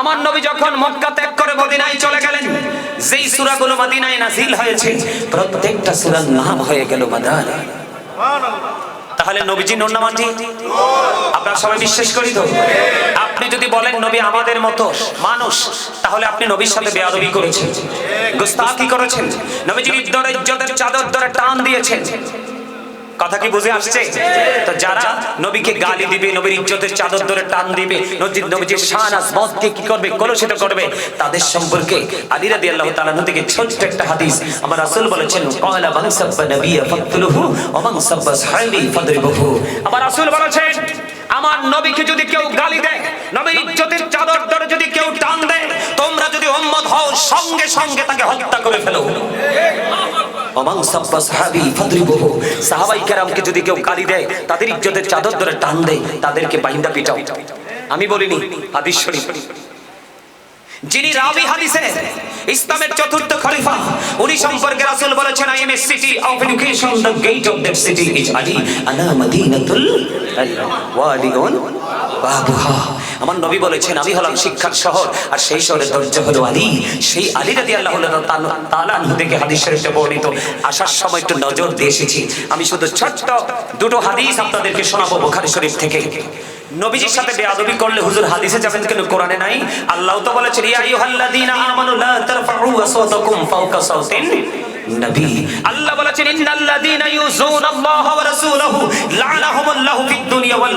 আমার নবী যখন মক্কা ত্যাগ করে মদিনায় চলে গেলেন, যেই সূরাগুলো মদিনায় নাজিল হয়েছে, প্রত্যেকটা সূরার নাম হয়ে গেল মাদানী। তাহলে নবীজি নন্নামাটি আপনারা সবাই বিশ্বাস করি তো? আপনি যদি বলেন, নবী আমাদের মতো মানুষ তাহলে আপনি নবীর সাথে বেয়াদবি করেছেন। গুস্তাখি করেছেন। নবীজির ইজ্জতের চাদর ধরে টান দিয়েছেন। কথা কি বুঝে আসছে? তো যারা নবীকে গালি দিবে, নবীর ইজ্জতের চাদর ধরে টান দিবে, নবীর নবীজির শান আজমতকে কি করবে, কলুষিত করবে, তাদের সম্পর্কে আলী রাদিয়াল্লাহু তাআলা থেকে ছোট্ট একটা হাদিস আমার রাসূল বলেছেন ক্বালা মান সাব্বা নাবিয়্যা ফাকতুলুহু ওয়া মান সাব্বা সাহাবী ফাদরিবুহু। আমার রাসূল বলেছেন, আমার নবীকে যদি কেউ গালি দেয়, নবীর ইজ্জতের চাদর ধরে যদি কেউ টান দেয়, তোমরা যদি উম্মত হও, সঙ্গে সঙ্গে তাকে হত্যা করে ফেলো। অমাং যদি কেউ গালি দেয়, তাদের ইজ্জতের চাদর ধরে টান দেয়, তাদেরকে বাইন্দা পিটাও। আমি বলিনি, হাদিস যিনি রাবি হাদিসে, ইসলামের চতুর্থ খলিফা, উনি সম্পর্কে রাসূল বলেছেন I am a city of education the gate of that city is Ali আনা মাদিনাতুল ওয়ালিউন বাবুহা। আমার নবী বলেছেন, আমি হলাম শিক্ষার শহর, আর সেই শহরের দরজা হলো আলী। সেই আলী রাদিয়াল্লাহু তাআলা আনহু থেকে হাদিস শরীফে বর্ণিত। আসার সময় একটু নজর দিয়ে এসেছি। আমি শুধু ছোট্ট দুটো হাদিস আপনাদেরকে শোনাবো বুখারী শরীফ থেকে। নবীজির সাথে বেয়াদবি করলে হুজুর হাদিসে যাবেন কেন কোরআনে নাই। আল্লাহ তো বলেছেন, ইয়া আইয়ুহাল্লাযীনা আমানু লা তারফাউ আসওয়াতাকুম ফাওকা সাওতিন। নবী। আল্লাহ বলেছেন, ইন্নাল্লাযীনা ইউযুনাল্লাহ ওয়া রাসূলাহু লা'নাহুমুল্লাহু ফিদ দুনিয়া ওয়াল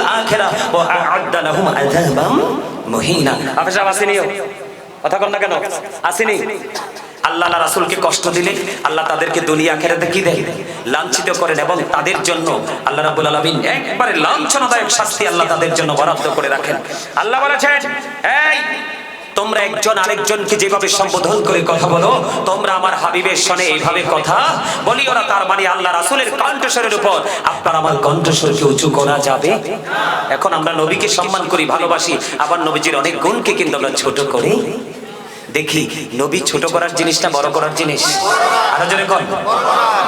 ওয়া লাহুম আযাবাম মুহিনা। কথা কেন আসেনি? আল্লাহ রাসূলকে কষ্ট দিলে আল্লাহ তাদেরকে দুনিয়া আখেরাতে কি দেয় লাঞ্ছিত করেন এবং তাদের জন্য আল্লাহ রাব্বুল আলামিন একবারে লাঞ্ছনাদায়ক শাস্তি আল্লাহ তাদের জন্য বরাদ্দ করে রাখেন। আল্লাহ বলেছেন, এই একজন আরেকজনকে যেভাবে সম্বোধন করে কথা বলো, তোমরা আমার হাবিবের সনে এইভাবে কথা বলি ওরা তার মানে আল্লাহ রাসূলের কণ্ঠস্বরের উপর। আপনার আমার কণ্ঠস্বরকে উঁচু করা যাবে? এখন আমরা নবীকে সম্মান করি, ভালোবাসি, আবার নবীজির অনেক গুণকে কিন্তু আমরা ছোট করি। দেখি, নবী ছোট করার জিনিসটা বড় করার জিনিস। আরও জোরে কর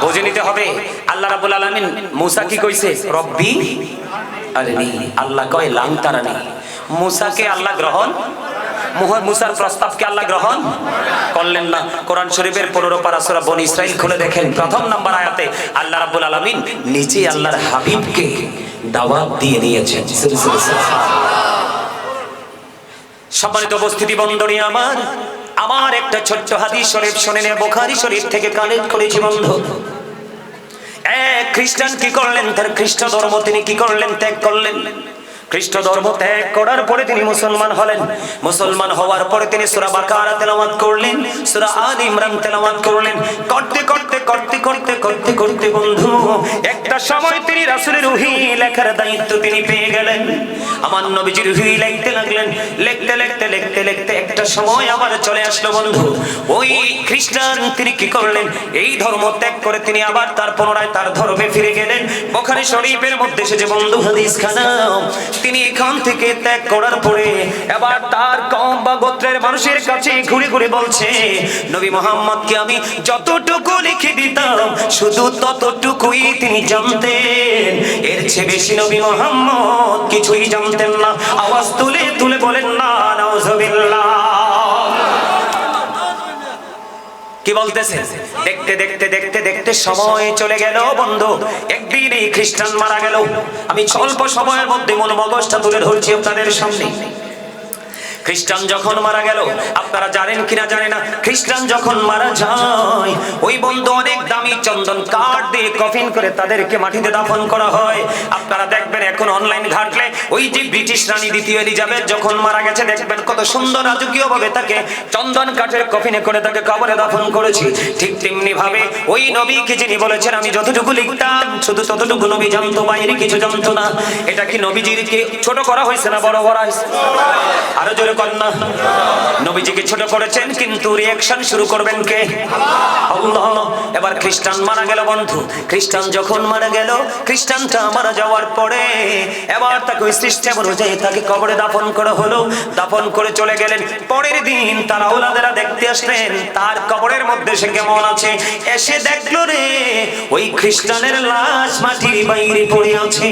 বুঝে নিতে হবে, আল্লাহ রাব্বুল আলামিন মুসা কি কইছে? রব্বি আরে নি আল্লাহ কয় লাং তারানি মুসাকে আল্লাহ গ্রহণ মুসার প্রস্তাবকে আল্লাহ গ্রহণ করলেন না? কোরআন শরীফের পনেরো পারা সূরা বনি ইসরাইল খুলে দেখেন, প্রথম নাম্বার আয়াতে আল্লাহ নিজে আল্লাহর হাবিবকে দাওয়াত দিয়ে দিয়েছেন। সম্মানিত উপস্থিতি বন্ধনী আমার আমার একটা ছোট্ট হাদিস শরীফ শুনে নে, বোখারি শরীফ থেকে কালেক্ট করেছি বন্ধু। এক খ্রিস্টান কি করলেন? তার খ্রিস্ট ধর্ম তিনি কি করলেন? ত্যাগ করলেন। খ্রিস্ট ধর্ম ত্যাগ করার পরে তিনি মুসলমান হলেন। মুসলমান হওয়ার পরে তিনি সুরা বাকারা তেলাওয়াত করলেন, সুরা আল ইমরান তেলাওয়াত করলেন। করতে করতে করতে করতে করতে করতে, বন্ধু, একটা সময় তিনি রাসূলের রুহি লেখার দায়িত্ব তিনি পেয়ে গেলেন। আমার নবীজির রুহি লিখতে লাগলেন, লিখতে লিখতে লিখতে লিখতে একটা সময় আবার চলে আসলো, বন্ধু। ওই খ্রিস্টান তিনি কি করলেন? এই ধর্ম ত্যাগ করে তিনি আবার তার পুনরায় তার ধর্মে ফিরে গেলেন। বোখারি শরীফের মধ্যে এসেছে বন্ধু হাদিস খানা তিনি এখান থেকে ত্যাগ করার পরে এবার তার কম বা গোত্রের মানুষের কাছে ঘুরে ঘুরে বলছে, নবী মোহাম্মদকে আমি যতটুকু লিখে দিতাম। শুধু ততটুকুই তিনি জানতেন। এর চেয়ে বেশি নবী মোহাম্মদ কিছুই জানতেন না। আওয়াজ তুলে তুলে বলেন, না কি বলতেছে? দেখতে দেখতে দেখতে দেখতে সময় চলে গেল, বন্ধু। একদিন এই খ্রিস্টান মারা গেল। আমি স্বল্প সময়ের মধ্যে মন মগজটা তুলে ধরছি আপনাদের সামনে। খ্রিস্টান যখন মারা গেল, আপনারা জানেন কিনা জানে না, খ্রিস্টান যখন মারা যায়, ওই বন্ধু অনেক দামি চন্দন কাঠ দিয়ে কফিন করে তাদেরকে মাটিতে দাফন করা হয়। আপনারা দেখবেন এখন অনলাইন ঘাটলে ওই যে ব্রিটিশ রানী দ্বিতীয় এলিজাবেথ যখন মারা গেছে দেখবেন কত সুন্দর রাজকীয় ভাবে তাকে চন্দন কাঠের কফিনে করে তাকে কবরে দাফন করেছি। ঠিক তেমনি ভাবে ওই নবীকে যিনি বলেছেন, আমি যতটুকু লিখতাম, শুধু ততটুকু নবী জানতো, বাইরে কিছু জানতো না। এটা কি নবীজিকে ছোট করা হয়েছে না বড় করা হয়েছে? আরও জোরে কন্যা নবীজিকে ছোট করেছেন, কিন্তু রিয়াকশন শুরু করবেন কে? আল্লাহ। এবার খ্রিস্টান মারা গেল বন্ধু। খ্রিস্টান যখন মারা গেল, খ্রিস্টানটা মারা যাওয়ার পরে এবার তাকে সিস্টেম অনুযায়ী তাকে কবরে দাফন করা হলো। দাফন করে চলে গেলেন। পরের দিন তার ওলাদেরা দেখতে আসলেন, তার কবরের মধ্যে সে কেমন আছে? এসে দেখল রে, ওই খ্রিস্টানের লাশ মাটির বাইরে পড়ে আছে।